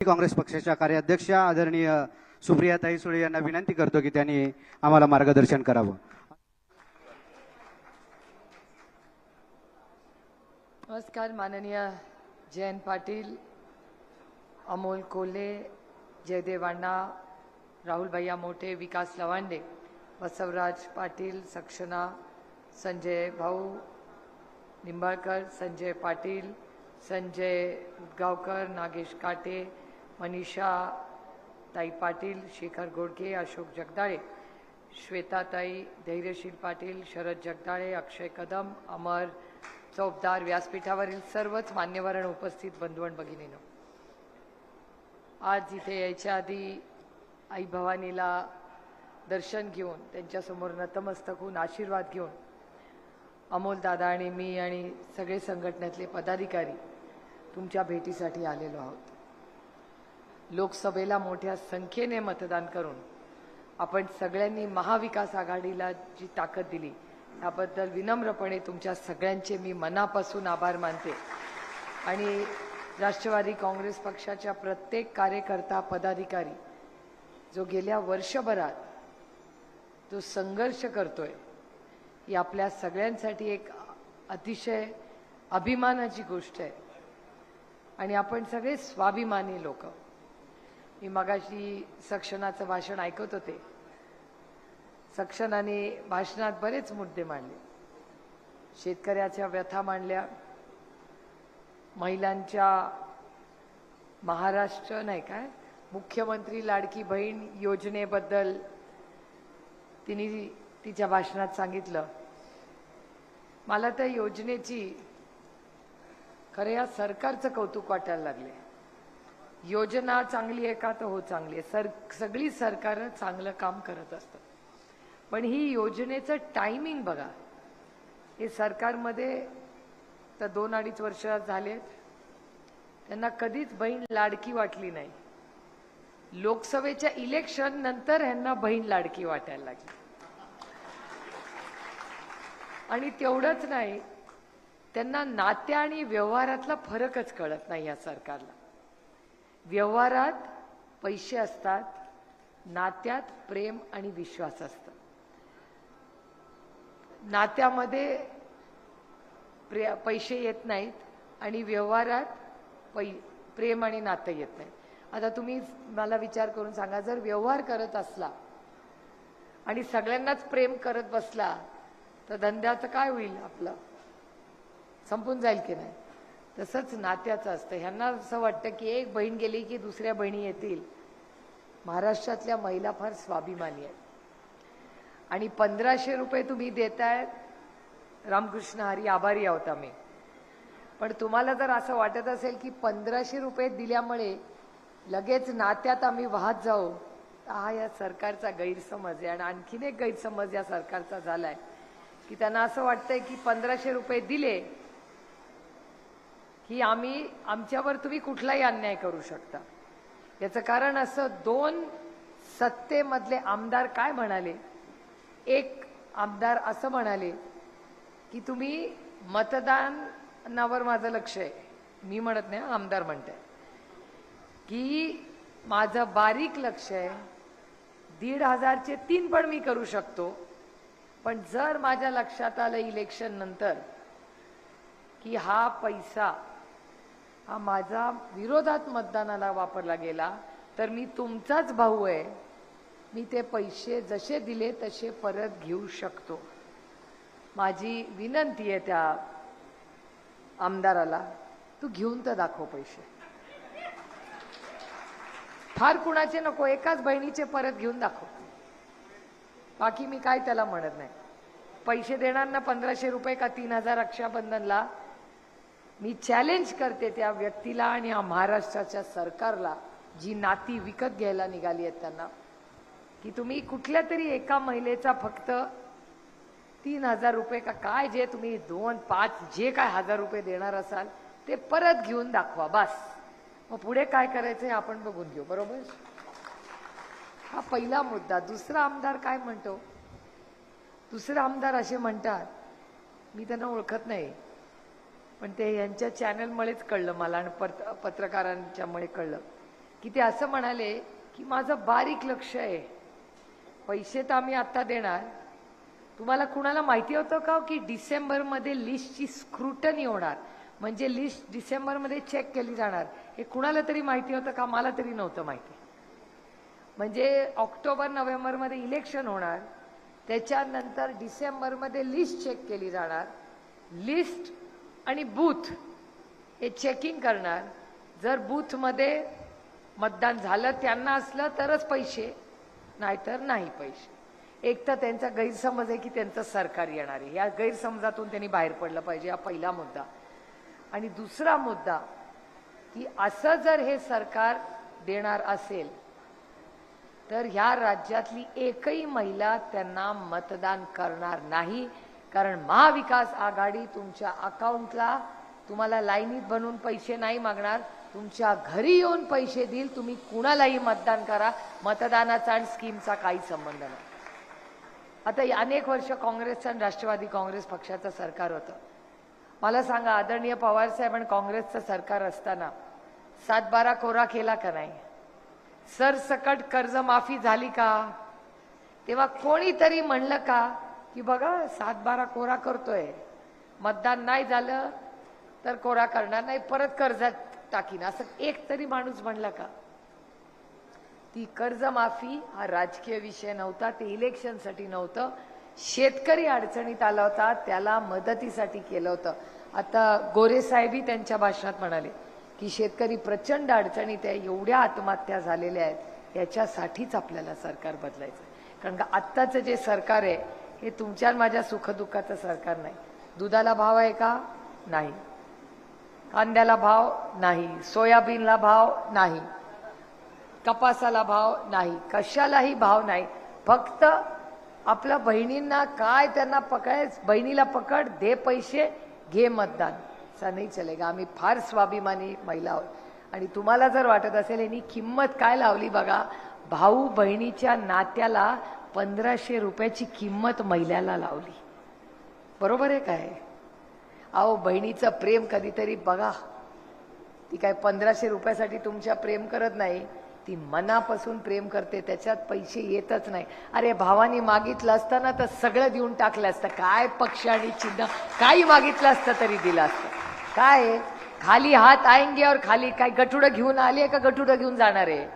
काँग्रेस पक्षाच्या कार्याध्यक्ष आदरणीय सुप्रिया ताई सुळे यांना विनंती करतो की त्यांनी आम्हाला मार्गदर्शन करावं. नमस्कार माननीय जयंत पाटील अमोल कोल्हे जयदेव अण्णा राहुल भैया मोठे विकास लवांडे बसवराज पाटील सक्षना संजय भाऊ निंबाळकर संजय पाटील संजय उदगावकर नागेश काटे मनीषा ताई पाटील शेखर गोडके अशोक जगदाळे श्वेताताई धैर्यशील पाटील शरद जगदाळे अक्षय कदम अमर चौपदार व्यासपीठावरील सर्वच मान्यवरण उपस्थित बंधुवण भगिनीनं. आज इथे यायच्या आधी आई भवानीला दर्शन घेऊन त्यांच्यासमोर नतमस्तक होऊन आशीर्वाद घेऊन अमोल दादा आणि मी आणि सगळे संघटनेतले पदाधिकारी तुमच्या भेटीसाठी आलेलो आहोत. लोकसभेला मोठ्या संख्येने मतदान करून आपण सगळ्यांनी महाविकास आघाडीला जी ताकद दिली त्याबद्दल विनम्रपणे तुमच्या सगळ्यांचे मी मनापासून आभार मानते. आणि राष्ट्रवादी काँग्रेस पक्षाच्या प्रत्येक कार्यकर्ता पदाधिकारी जो गेल्या वर्षभरात जो संघर्ष करतोय ही आपल्या सगळ्यांसाठी एक अतिशय अभिमानाची गोष्ट आहे. आणि आपण सगळे स्वाभिमानी लोक. मी मगाशी सक्षणाचं भाषण ऐकत होते. सक्षणाने भाषणात बरेच मुद्दे मांडले. शेतकऱ्याच्या व्यथा मांडल्या. महिलांच्या महाराष्ट्र नाही काय मुख्यमंत्री लाडकी बहीण योजनेबद्दल तिने तिच्या भाषणात सांगितलं. मला त्या योजनेची खरं या सरकारचं कौतुक वाटायला लागले योजना चांगली आहे का? तर हो चांगली आहे. सर सगळी सरकारं चांगलं काम करत असतात. पण ही योजनेचं टायमिंग बघा. हे सरकारमध्ये तर दोन अडीच वर्ष झालेत त्यांना कधीच बहीण लाडकी वाटली नाही. लोकसभेच्या इलेक्शन नंतर ह्यांना बहीण लाडकी वाटायला लागली. आणि तेवढंच नाही त्यांना नात्या आणि व्यवहारातला फरकच कळत नाही या सरकारला. व्यवहारात पैसे असतात नात्यात प्रेम आणि विश्वास असतं. नात्यामध्ये प्रे पैसे येत नाहीत आणि व्यवहारात पै प्रेम आणि नातं येत नाही. आता तुम्ही मला विचार करून सांगा जर व्यवहार करत असला आणि सगळ्यांनाच प्रेम करत बसला तर धंद्याचं काय होईल आपलं? संपून जाईल की नाही? तसंच नात्याचं असतं. ह्यांना असं वाटतं की एक बहीण गेली की दुसऱ्या बहिणी येतील. महाराष्ट्रातल्या महिला फार स्वाभिमानी आहेत. आणि पंधराशे रुपये तुम्ही देतायत रामकृष्ण हरी आभारी आहोत आम्ही. पण तुम्हाला जर असं वाटत असेल की पंधराशे रुपये दिल्यामुळे लगेच नात्यात आम्ही वाहत जाऊ हा या सरकारचा गैरसमज आहे. आणि आणखीन एक गैरसमज या सरकारचा झालाय की त्यांना असं वाटतंय की पंधराशे रुपये दिले की आम्ही आमच्यावर तुम्ही कुठलाही अन्याय करू शकता. याचं कारण असं दोन सत्तेमधले आमदार काय म्हणाले? एक आमदार असं म्हणाले की तुम्ही मतदानावर माझं लक्ष आहे. मी म्हणत नाही आमदार म्हणते की माझं बारीक लक्ष आहे. दीड हजारचे तीन पण मी करू शकतो. पण जर माझ्या लक्षात आलं इलेक्शन नंतर की हा पैसा हा माझा विरोधात मतदानाला वापरला गेला तर मी तुमचाच भाऊ आहे. मी ते पैसे जसे दिले तसे परत घेऊ शकतो. माझी विनंती आहे त्या आमदाराला तू घेऊन तर दाखव पैसे. फार कुणाचे नको एकाच बहिणीचे परत घेऊन दाखव. बाकी मी काय त्याला म्हणत नाही. पैसे देणार ना पंधराशे रुपये का तीन हजार रक्षाबंधनला? मी चॅलेंज करते त्या व्यक्तीला आणि या महाराष्ट्राच्या सरकारला जी नाती विकत घ्यायला निघाली आहेत त्यांना. की तुम्ही कुठल्या तरी एका महिलेचा फक्त तीन हजार रुपये का काय जे तुम्ही दोन पाच जे काय हजार रुपये देणार असाल ते परत घेऊन दाखवा बस. मग पुढे काय करायचं हे आपण बघून घेऊ बरोबर? हा पहिला मुद्दा. दुसरा आमदार काय म्हणतो? दुसरा आमदार असे म्हणतात मी त्यांना ओळखत नाही. पण ते यांच्या चॅनलमुळेच कळलं मला आणि पत्र पत्रकारांच्यामुळे कळलं. की ते असं म्हणाले की माझं बारीक लक्ष आहे. पैसे तर आम्ही आत्ता देणार. तुम्हाला कुणाला माहिती होतं का हो की डिसेंबरमध्ये लिस्टची स्क्रुटनी होणार? म्हणजे लिस्ट डिसेंबरमध्ये चेक केली जाणार. हे कुणाला तरी माहिती होतं का? मला तरी नव्हतं माहिती. म्हणजे ऑक्टोबर नोव्हेंबरमध्ये इलेक्शन होणार. त्याच्यानंतर डिसेंबरमध्ये लिस्ट चेक केली जाणार. लिस्ट आणि बूथ हे चेकिंग करणार. जर बूथमध्ये मतदान झालं त्यांना असलं तरच पैसे नाहीतर नाही पैसे. एक तर त्यांचा गैरसमज आहे की त्यांचं सरकार येणार आहे. या गैरसमजातून त्यांनी बाहेर पडलं पाहिजे हा पहिला मुद्दा. आणि दुसरा मुद्दा की असं जर हे सरकार देणार असेल तर ह्या राज्यातली एकही महिला त्यांना मतदान करणार नाही. कारण महाविकास आघाडी तुमच्या अकाउंटला तुम्हाला लाईनीत बनवून पैसे नाही मागणार. तुमच्या घरी येऊन पैसे देईल. तुम्ही कुणालाही मतदान करा. मतदानाचा आणि स्कीमचा काही संबंध नाही. आता या अनेक वर्ष काँग्रेसचं आणि राष्ट्रवादी काँग्रेस पक्षाचं सरकार होतं. मला सांगा आदरणीय पवारसाहेब आणि काँग्रेसचं सरकार असताना सातबारा कोरा केला का नाही? सरसकट कर्जमाफी झाली का? तेव्हा कोणीतरी म्हणलं का की बघा सातबारा कोरा करतोय. मतदान नाही झालं तर कोरा करणार नाही परत कर्जात टाकीन. असं एक तरी माणूस म्हणला का? ती कर्जमाफी हा राजकीय विषय नव्हता ते इलेक्शनसाठी नव्हतं. शेतकरी अडचणीत आला होता त्याला मदतीसाठी केलं होतं. आता गोरेसाहेबही त्यांच्या भाषणात म्हणाले की शेतकरी प्रचंड अडचणीत आहे एवढ्या आत्महत्या झालेल्या आहेत याच्यासाठीच आपल्याला सरकार बदलायचं आहे. कारण का आत्ताचं जे सरकार आहे हे तुमच्या आणि माझ्या सुखदुःखाचं सरकार नाही. दुधाला भाव आहे का? नाही. कांद्याला भाव नाही. सोयाबीनला भाव नाही. कपासाला भाव नाही. कशालाही भाव नाही. फक्त आपल्या बहिणींना काय त्यांना पकडायच बहिणीला पकड दे पैसे घे मतदान. असा नाही चलेगा. आम्ही फार स्वाभिमानी महिला आहोत. आणि तुम्हाला जर वाटत असेल यांनी किंमत काय लावली बघा? भाऊ बहिणीच्या नात्याला पंधराशे रुपयाची किंमत महिल्याला लावली. बरोबर आहे काय? अहो बहिणीचं प्रेम कधीतरी बघा. ती काय पंधराशे रुपयासाठी तुमच्या प्रेम करत नाही. ती मनापासून प्रेम करते त्याच्यात पैसे येतच नाही. अरे भावानी मागितलं असतं ना तर सगळं देऊन टाकलं असतं. काय पक्ष आणि चिन्ह? काही मागितलं असतं तरी दिलं असतं. काय? खाली हात आएंगे और खाली काय गठुडं घेऊन आली का गठुडं घेऊन जाणार आहे?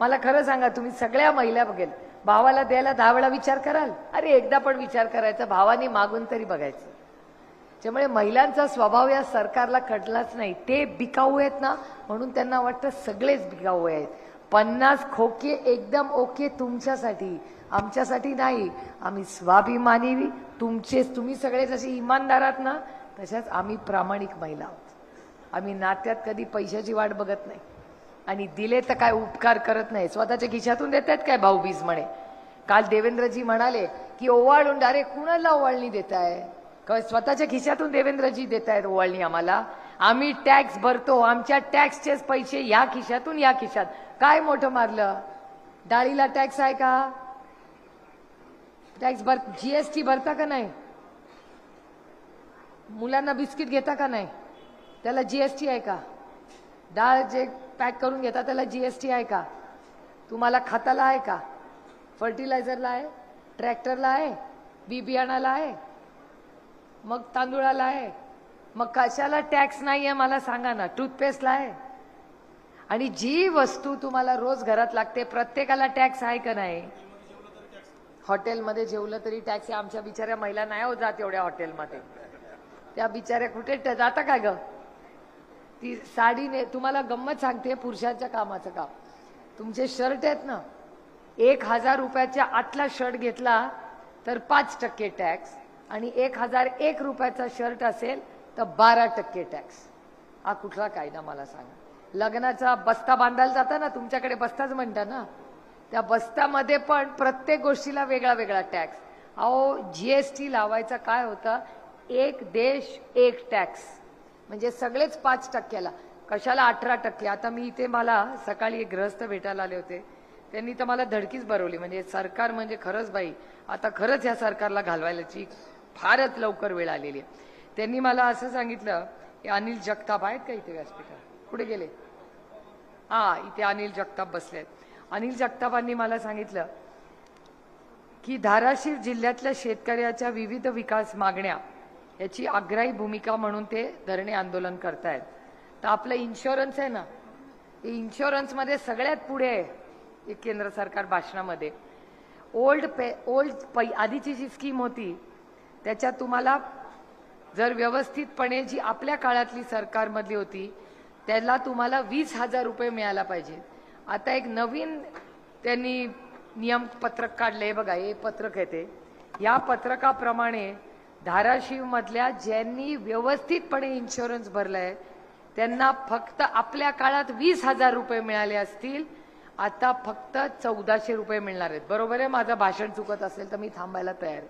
मला खरं सांगा तुम्ही सगळ्या महिला बघेल. भावाला द्यायला दहा वेळा विचार कराल. अरे एकदा पण विचार करायचा. भावाने मागून तरी बघायचं. त्यामुळे महिलांचा स्वभाव या सरकारला खटलाच नाही. ते बिकाऊ आहेत ना म्हणून त्यांना वाटतं सगळेच बिकाऊ आहेत. पन्नास खोके एकदम ओके तुमच्यासाठी. आमच्यासाठी नाही. आम्ही स्वाभिमानी तुमचे तुम्ही सगळे जसे इमानदार आहात ना तशाच आम्ही प्रामाणिक महिला आहोत. आम्ही नात्यात कधी पैशाची वाट बघत नाही. आणि दिले तर काय उपकार करत नाही. स्वतःच्या खिशातून देत आहेत काय? भाऊबीज म्हणे. काल देवेंद्रजी म्हणाले की ओवाळून अरे कुणाला ओवाळणी देताय? का स्वतःच्या खिशातून देवेंद्रजी देत आहेत ओवाळणी आम्हाला? आम्ही टॅक्स भरतो आमच्या टॅक्सचेच पैसे या खिशातून या खिशात. काय मोठं मारलं? डाळीला टॅक्स आहे का? टॅक्स भर जीएसटी भरता का नाही? मुलांना बिस्किट घेता का नाही? त्याला जीएसटी आहे का? डाळ जे पॅक करून घेता त्याला जीएसटी आहे का? तुम्हाला खताला आहे का? फर्टिलायझरला आहे ट्रॅक्टरला आहे बी बियाणाला आहे मग तांदूळाला आहे. मग कशाला टॅक्स नाही आहे मला सांगा ना टूथपेस्टला आहे. आणि जी वस्तू तुम्हाला रोज घरात लागते प्रत्येकाला टॅक्स आहे का नाही? हॉटेलमध्ये जेवलं तरी टॅक्स आहे. आमच्या बिचाऱ्या महिला नाही हो जात एवढ्या हॉटेलमध्ये. त्या बिचाऱ्या कुठे जाता काय ग? ती साडीने तुम्हाला गंमत सांगते पुरुषांच्या कामाचं काम. तुमचे शर्ट आहेत ना एक हजार रुपयाच्या आतला शर्ट घेतला तर पाच टक्के टॅक्स आणि एक हजार एक रुपयाचा शर्ट असेल तर बारा टक्के टॅक्स हा कुठला कायदा मला सांगा. लग्नाचा बस्ता बांधायला जाता ना तुमच्याकडे बस्ताच म्हणता ना त्या बस्तामध्ये पण प्रत्येक गोष्टीला वेगळा वेगळा टॅक्स अहो जीएसटी लावायचा काय होतं? एक देश एक टॅक्स म्हणजे सगळेच पाच टक्क्याला. कशाला अठरा टक्के? आता मी इथे मला सकाळी एक ग्रहस्थ भेटायला आले होते. त्यांनी तर मला धडकीच भरवली म्हणजे सरकार म्हणजे खरंच बाई आता खरंच या सरकारला घालवायलाची फारच लवकर वेळ आलेली आहे. त्यांनी मला असं सांगितलं की अनिल जगताप आहेत का इथे व्यासपीठावर? कुठे गेले? हा इथे अनिल जगताप बसलेत अनिल जगतापांनी मला सांगितलं की धाराशिव जिल्ह्यातल्या शेतकऱ्याच्या विविध विकास मागण्या याची आग्राही भूमिका म्हणून ते धरणे आंदोलन करतायत. तर आपलं इन्शुरन्स आहे ना इन्शुरन्समध्ये सगळ्यात पुढे आहे केंद्र सरकार भाषणामध्ये. ओल्ड पे ओल्ड पै आधीची जी स्कीम होती त्याच्यात तुम्हाला जर व्यवस्थितपणे जी आपल्या काळातली सरकारमधली होती त्याला तुम्हाला वीस हजार रुपये मिळायला पाहिजे. आता एक नवीन त्यांनी नियम पत्रक काढले बघा हे पत्रक आहे ते. या पत्रकाप्रमाणे धाराशिवमधल्या ज्यांनी व्यवस्थितपणे इन्शुरन्स भरलाय त्यांना फक्त आपल्या काळात वीस हजार रुपये मिळाले असतील. आता फक्त चौदाशे रुपये मिळणार आहेत. बरोबर आहे? माझं भाषण चुकत असेल तर मी थांबायला तयार आहे.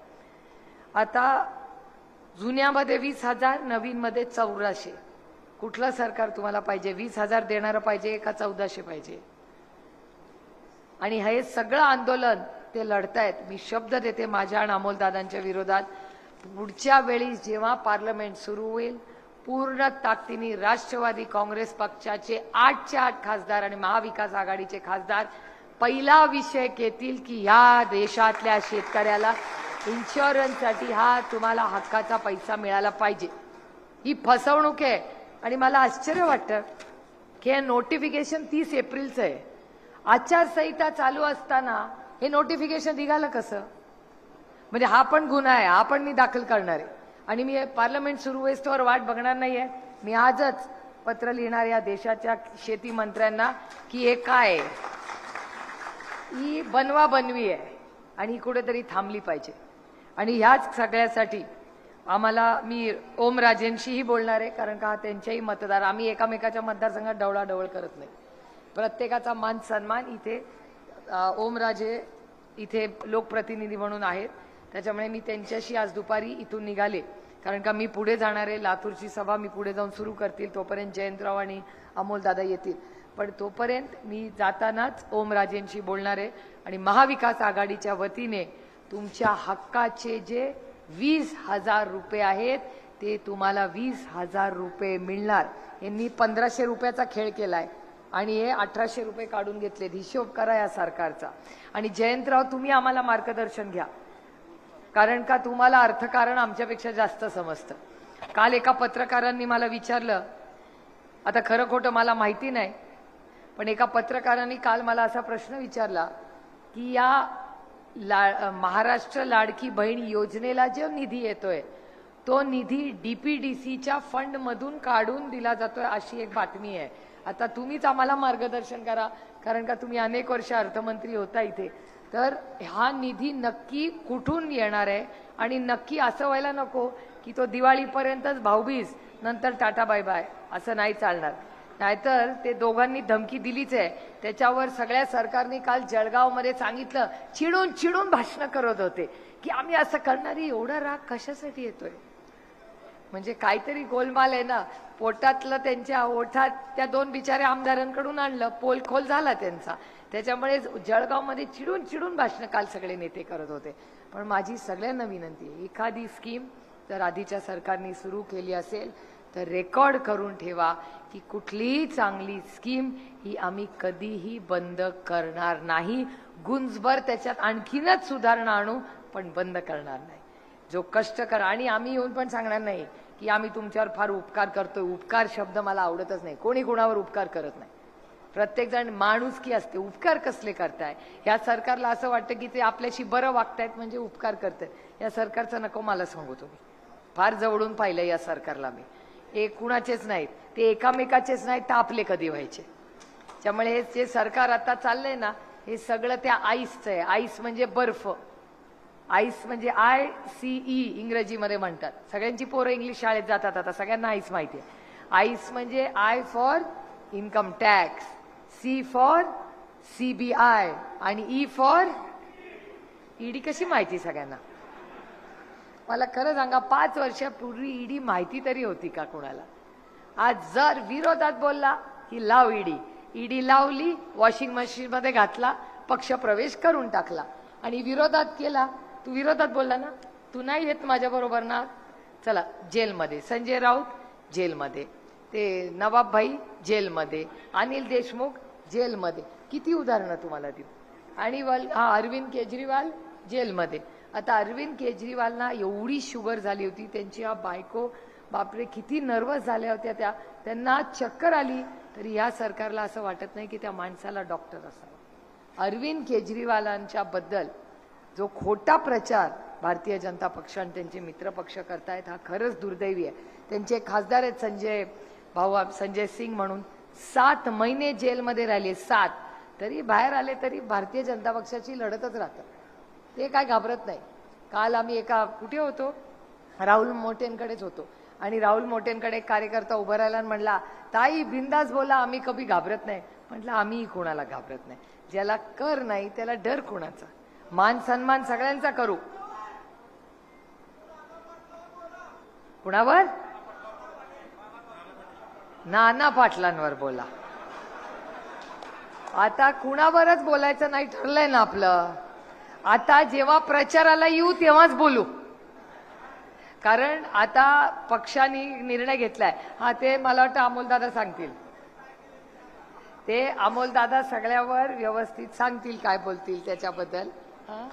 आता जुन्यामध्ये वीस हजार नवीनमध्ये चौदाशे. कुठलं सरकार तुम्हाला पाहिजे? वीस हजार देणारं पाहिजे का चौदाशे पाहिजे? आणि हे सगळं आंदोलन ते लढतायत. मी शब्द देते माझ्या आणि अमोलदादांच्या विरोधात. पुढच्या वेळी जेव्हा पार्लमेंट सुरू होईल पूर्ण ताकदीने राष्ट्रवादी काँग्रेस पक्षाचे आठचे आठ खासदार आणि महाविकास आघाडीचे खासदार पहिला विषय घेतील की ह्या देशातल्या शेतकऱ्याला इन्शुरन्ससाठी हा तुम्हाला हक्काचा पैसा मिळाला पाहिजे. ही फसवणूक आहे आणि मला आश्चर्य वाटतं की हे नोटिफिकेशन तीस एप्रिलचं आहे. आचारसंहिता चालू असताना हे नोटिफिकेशन निघालं कसं? म्हणजे हा पण गुन्हा आहे हा पण मी दाखल करणार आहे. आणि मी पार्लमेंट सुरू वेस्टवर वाट बघणार नाहीये. मी आजच पत्र लिहिणार या देशाच्या शेती मंत्र्यांना की हे काय आहे? ही बनवा बनवी आहे आणि ही कुठेतरी थांबली पाहिजे. आणि ह्याच सगळ्यासाठी आम्हाला मी ओमराजेंशीही बोलणार आहे कारण का त्यांच्याही मतदार आम्ही एकामेकाच्या मतदारसंघात डवळाडवळ करत नाही. प्रत्येकाचा मान सन्मान इथे ओमराजे इथे लोकप्रतिनिधी म्हणून आहेत. त्याच्यामुळे मी त्यांच्याशी आज दुपारी इथून निघाले. कारण का मी पुढे जाणार आहे. लातूरची सभा मी पुढे जाऊन सुरू करतील. तोपर्यंत जयंतराव आणि अमोलदादा येतील. पण तोपर्यंत मी जातानाच ओमराजेंशी बोलणार आहे. आणि महाविकास आघाडीच्या वतीने तुमच्या हक्काचे जे वीस हजार रुपये आहेत ते तुम्हाला वीस हजार रुपये मिळणार. यांनी पंधराशे रुपयाचा खेळ केलाय. आणि हे अठराशे रुपये काढून घेतलेत. हिशोब करा या सरकारचा. आणि जयंतराव तुम्ही आम्हाला मार्गदर्शन घ्या. कारण का तुम्हाला अर्थकारण आमच्यापेक्षा जास्त समजतं. काल एका पत्रकारांनी मला विचारलं आता खरं खोटं मला माहिती नाही पण एका पत्रकारांनी काल मला असा प्रश्न विचारला की या ला महाराष्ट्र लाडकी बहीण योजनेला जो निधी येतोय तो निधी डीपीडीसीच्या फंडमधून काढून दिला जातोय अशी एक बातमी आहे. आता तुम्हीच आम्हाला मार्गदर्शन करा कारण का तुम्ही अनेक वर्ष अर्थमंत्री होता इथे. तर हा निधी नक्की कुठून येणार आहे? आणि नक्की असं व्हायला नको की तो दिवाळीपर्यंतच भाऊबीज नंतर टाटा बाय बाय असं नाही चालणार. नाहीतर ते दोघांनी धमकी दिलीच आहे. त्याच्यावर सगळ्या सरकारने काल जळगावमध्ये सांगितलं चिडून चिडून भाषणं करत होते की आम्ही असं करणारी एवढा राग कशासाठी येतोय? म्हणजे काहीतरी गोलमाल आहे ना. पोटातलं त्यांच्या ओठात त्या दोन बिचाऱ्या आमदारांकडून आणलं पोलखोल झाला त्यांचा. त्याच्यामुळे जळगावमध्ये चिडून चिडून भाषणं काल सगळे नेते करत होते. पण माझी सगळ्यांना विनंती आहे एखादी स्कीम जर आधीच्या सरकारने सुरू केली असेल तर रेकॉर्ड करून ठेवा की कुठलीही चांगली स्कीम ही आम्ही कधीही बंद करणार नाही. गुंजभर त्याच्यात आणखीनच सुधारणा आणू पण बंद करणार नाही. जो कष्ट करा. आणि आम्ही येऊन पण सांगणार नाही की आम्ही तुमच्यावर फार उपकार करतोय. उपकार शब्द मला आवडतच नाही. कोणी कुणावर उपकार करत नाही. प्रत्येक जण माणुसकी असते उपकार कसले करताय? या सरकारला असं वाटतं की ते आपल्याशी बरं वागतायत म्हणजे उपकार करतायत या सरकारचं नको मला सांगू तुम्ही. फार जवळून पाहिलं या सरकारला मी. हे कुणाचेच नाहीत. ते एकामेकाचेच नाहीत तर आपले कधी व्हायचे? त्यामुळे हे जे सरकार आता चाललंय ना हे सगळं त्या आईसचं आहे. आईस म्हणजे बर्फ. आईस म्हणजे आय सी ई इंग्रजीमध्ये म्हणतात. सगळ्यांची पोरं इंग्लिश शाळेत जातात आता. सगळ्यांना आईस माहिती आहे. आईस म्हणजे I for income tax. C for CBI आणि ई फॉर ईडी कशी माहिती सगळ्यांना? मला खरं सांगा पाच वर्षापूर्वी ईडी माहिती तरी होती का कुणाला? आज जर विरोधात बोलला की लाव ईडी. ईडी लावली वॉशिंग मशीन मध्ये घातला पक्ष प्रवेश करून टाकला. आणि विरोधात केला. तू विरोधात बोलला ना? तू नाही येत माझ्या बरोबर ना? चला जेलमध्ये. संजय राऊत जेलमध्ये. ते नवाब भाई जेलमध्ये. अनिल देशमुख जेलमध्ये. किती उदाहरणं तुम्हाला देऊ? आणि वल हा अरविंद केजरीवाल जेलमध्ये. आता अरविंद केजरीवालना एवढी शुगर झाली होती त्यांची हा बायको बापरे किती नर्वस झाल्या होत्या त्या. त्यांना चक्कर आली तरी ह्या सरकारला असं वाटत नाही की त्या माणसाला डॉक्टर असावं. अरविंद केजरीवालांच्या बद्दल जो खोटा प्रचार भारतीय जनता पक्ष आणि त्यांचे मित्र पक्ष करतायत हा खरंच दुर्दैवी आहे. त्यांचे खासदार आहेत संजय भाऊ संजय सिंग म्हणून सात महिने जेलमध्ये राहिले सात. तरी बाहेर आले तरी भारतीय जनता पक्षाची लढतच राहतात ते काय घाबरत नाही. काल आम्ही एका कुठे होतो? राहुल मोटेंकडेच होतो. आणि राहुल मोटेंकडे एक कार्यकर्ता उभा राहिला आणि म्हणला ताई बिंदास बोला आम्ही कभी घाबरत नाही. म्हटलं आम्हीही कोणाला घाबरत नाही. ज्याला कर नाही त्याला डर कोणाचा? मान सन्मान सगळ्यांचा करू. कुणावर? नाना पाटलांवर बोला. आता कुणावरच बोलायचं नाही ठरलंय ना आपलं. आता जेव्हा प्रचाराला येऊ तेव्हाच बोलू. कारण आता पक्षाने निर्णय घेतलाय. हा ते मला वाटतं अमोलदादा सांगतील. ते अमोलदादा सगळ्यावर व्यवस्थित सांगतील काय बोलतील त्याच्याबद्दल. हा?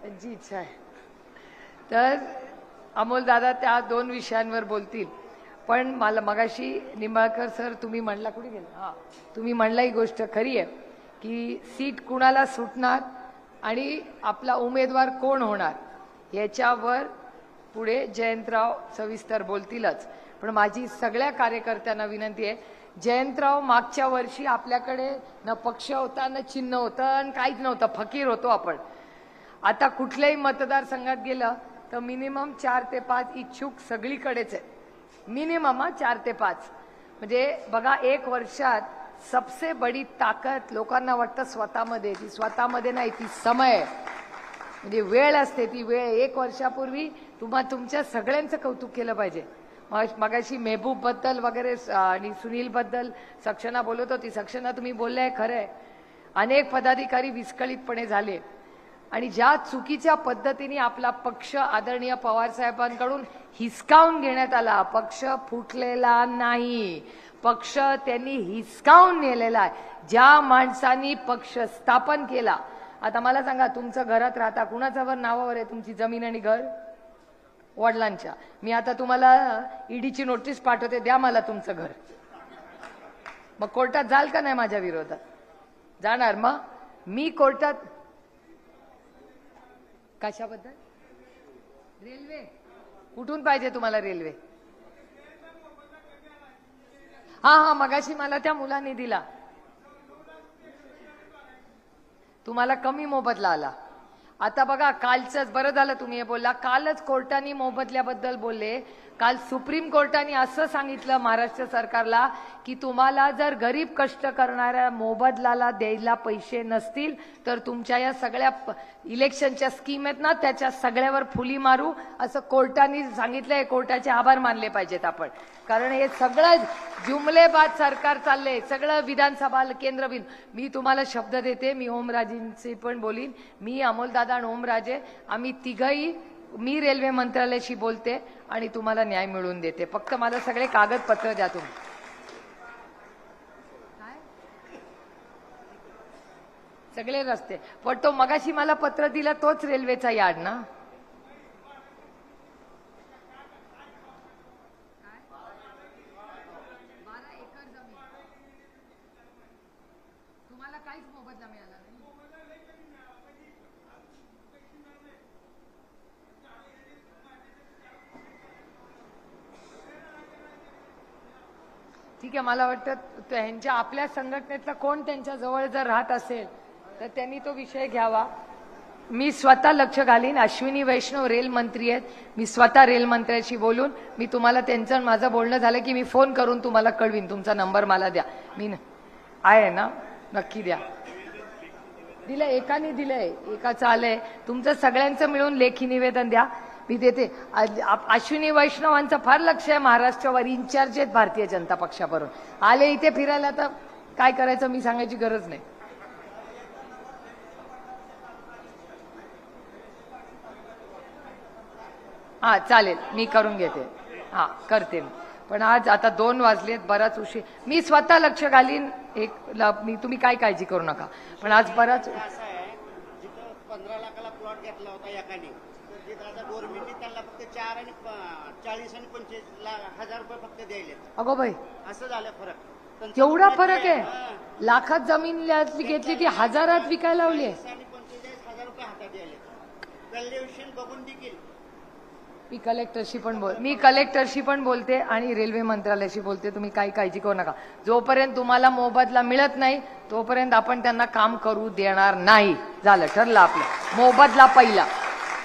त्यांची इच्छा आहे. तर अमोलदादा त्या दोन विषयांवर बोलतील. पण मला मगाशी निंबाळकर सर तुम्ही म्हणला कुठे गेला? हा. तुम्ही म्हणला ही गोष्ट खरी आहे की सीट कुणाला सुटणार आणि आपला उमेदवार कोण होणार याच्यावर पुढे जयंतराव सविस्तर बोलतीलच. पण माझी सगळ्या कार्यकर्त्यांना विनंती आहे जयंतराव मागच्या वर्षी आपल्याकडे न पक्ष होता न चिन्ह होतं आणि काहीच नव्हतं फकीर होतो आपण. आता कुठल्याही मतदारसंघात गेलं तर मिनिमम चार ते पाच इच्छुक सगळीकडेच आहेत. मिनिमम चार ते पाच. म्हणजे बघा एक वर्षात सबसे बडी ताकद लोकांना वाटतं स्वतःमध्ये. ती स्वतःमध्ये नाही ती समय. आहे म्हणजे वेळ असते ती वेळ. एक वर्षापूर्वी तुम्हा तुमच्या सगळ्यांचं कौतुक केलं पाहिजे. मगाशी मेहबूबबद्दल वगैरे आणि सुनील बद्दल सक्षना बोलत होती. सक्षना तुम्ही बोललाय खरंय. अनेक पदाधिकारी विस्कळीतपणे झाले. आणि ज्या चुकीच्या पद्धतीने आपला पक्ष आदरणीय पवार साहेबांकडून हिसकावून घेण्यात आला. पक्ष फुटलेला नाही. पक्ष त्यांनी हिसकावून नेलेला आहे. ज्या माणसांनी पक्ष स्थापन केला. आता मला सांगा तुमचं घरात राहता कुणाच्यावर नावावर आहे तुमची जमीन आणि घर? वडिलांच्या. मी आता तुम्हाला ईडीची नोटीस पाठवते द्या मला तुमचं घर. मग कोर्टात जाल का नाही माझ्या विरोधात? जाणार. मग मी कोर्टात कशाबद्दल? रेल्वे. कुठून पाहिजे तुम्हाला रेल्वे? हा हा मगाशी मला त्या मुलांनी दिला. तुम्हाला कमी मोबदला आला. आता बघा कालचंच बरं झालं तुम्ही हे बोलला. कालच कोर्टाने मोबदल्याबद्दल बोलले. काल सुप्रीम कोर्टाने असं सांगितलं महाराष्ट्र सरकारला की तुम्हाला जर गरीब कष्ट करणाऱ्या मोबदलाला द्यायला पैसे नसतील तर तुमच्या या सगळ्या इलेक्शनच्या स्कीम आहेत ना त्याच्या सगळ्यावर फुली मारू असं कोर्टाने सांगितलं हे कोर्टाचे आभार मानले पाहिजेत आपण. कारण हे सगळं जुमलेबाद सरकार चाललंय. सगळं विधानसभा केंद्र बिन मी तुम्हाला शब्द देते मी ओमराजेंशी पण बोलीन. मी अमोलदादा आणि ओमराजे. आम्ही तिघही मी रेल्वे मंत्रालयाशी बोलते आणि तुम्हाला न्याय मिळवून देते. फक्त मला सगळे कागदपत्र द्या तुम्ही. सगळे रस्ते. पण तो मगाशी मला पत्र दिला तोच रेल्वेचा यार्ड ना? तुम्हाला काहीच मोबदला मिळाला नाही. ठीक आहे मला वाटतं त्यांच्या आपल्या संघटनेतला कोण त्यांच्या जवळ जर राहत असेल तर त्यांनी तो विषय घ्यावा. मी स्वतः लक्ष घालीन. अश्विनी वैष्णव रेल मंत्री आहेत. मी स्वतः रेल मंत्र्याशी बोलून मी तुम्हाला त्यांचं माझं बोलणं झालं की मी फोन करून तुम्हाला कळवीन. तुमचा नंबर मला द्या. मी आहे ना? नक्की द्या. दिलं एकाने दिलंय. एकाचं आलंय. तुमचं सगळ्यांचं मिळून लेखी निवेदन द्या. मी देते. अश्विनी वैष्णवांचं फार लक्ष आहे महाराष्ट्रावर. इन्चार्ज आहेत भारतीय जनता पक्षाबरोबर आले इथे फिरायला तर काय करायचं मी सांगायची गरज नाही. हा चालेल. मी करून घेते. हा करते मी. पण आज आता दोन वाजलेत बराच उशीर. मी स्वतः लक्ष घालीन. एक मी तुम्ही काय काळजी करू नका. पण आज बराच असं आहे जिथं पंधरा लाखाला प्लॉट घेतला होता एकाने तर तिथं आता गव्हर्नमेंटने त्यांना फक्त चार आणि प- चाळीस आणि लाख हजार रुपये फक्त द्यायले अगो बाई. असं झालं फरक. म्हणणं फरक आहे, लाखात जमीन घेतली ती हजारात विकायला लावली आहे. चाळीस आणि पंचेचाळीस हजार रुपये हातात व्हॅल्युएशन बघून देखील. मी कलेक्टरशी पण बोल मी कलेक्टरशी पण बोलते आणि रेल्वे मंत्रालयाशी बोलते. तुम्ही काही काळजी करू नका. जोपर्यंत तुम्हाला मोबदला मिळत नाही तोपर्यंत आपण त्यांना काम करू देणार नाही. झालं ठरलं आपलं. मोबदला पहिला.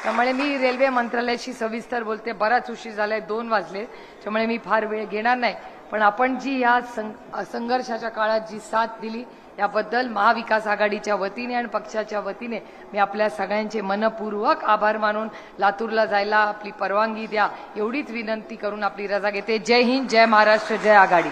त्यामुळे मी रेल्वे मंत्रालयाशी सविस्तर बोलते. बराच उशीर झालाय दोन वाजले. त्यामुळे मी फार वेळ घेणार नाही. पण आपण जी या सं- संघर्षाच्या काळात जी साथ दिली याबद्दल महाविकास आघाडीच्या वतीने आणि पक्षाच्या वतीने मी आपल्या सगळ्यांचे मनपूर्वक आभार मानून लातूरला जायला आपली परवानगी द्या एवढीच विनंती करून आपली रजा घेते. जय हिंद जय महाराष्ट्र जय आघाडी.